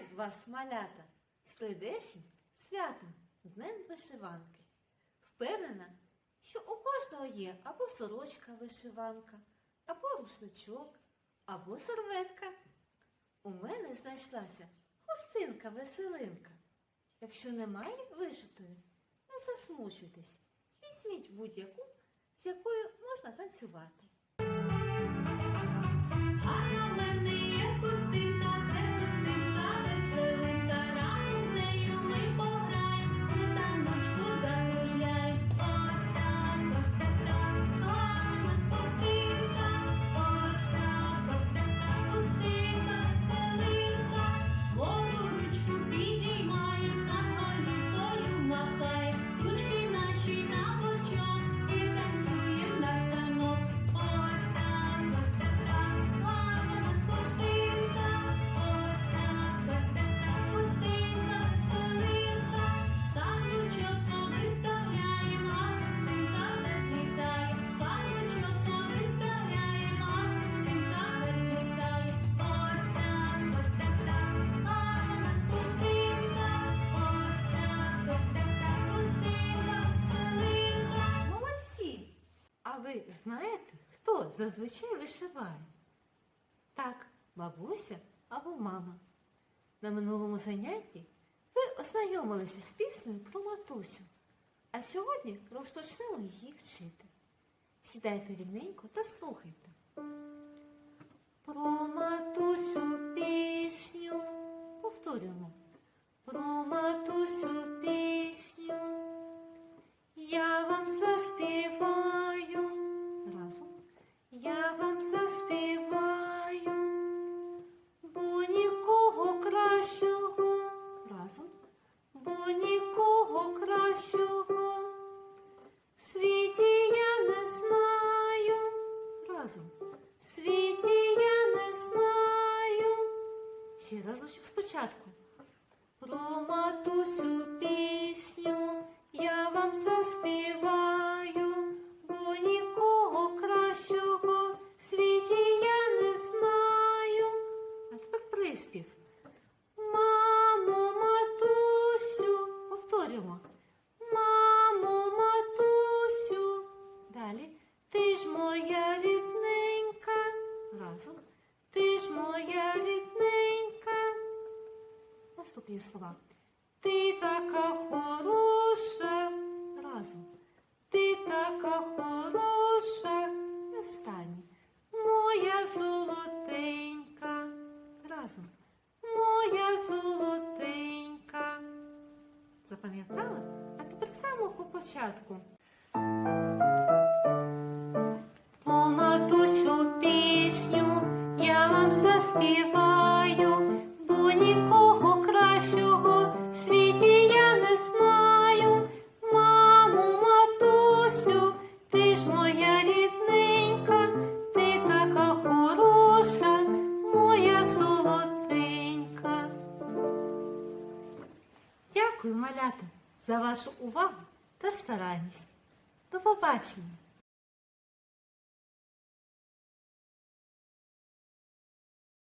вас, малята, з прийдешнім святом Днем вишиванки. Впевнена, що у кожного є або сорочка вишиванка, або рушничок, або серветка. У мене знайшлася хустинка-веселинка. Якщо немає вишитої, не засмучуйтесь. Візьміть будь-яку, з якою можна танцювати. Знаєте, хто зазвичай вишиває? Так, бабуся або мама. На минулому занятті ви ознайомилися з піснею про матусю, а сьогодні розпочнемо її вчити. Сідайте рівненько та слухайте. Про матусю пісню повторюємо. Про спочатку. Про матусю пісню я вам заспіваю, бо нікого кращого в світі я не знаю. А тепер приспів. Мамо, матусю, повторюємо. Мамо, матусю. Далі. Ти ж моя Наступні слова. Ти така хороша. Разом. Ти така хороша. І останнє. Моя золотенька. Разом. Моя золотенька. Запам'ятали? А тепер з самого початку. По матусю пісню я вам заспіваю, Дякую, малята, за вашу увагу та старанність. До побачення!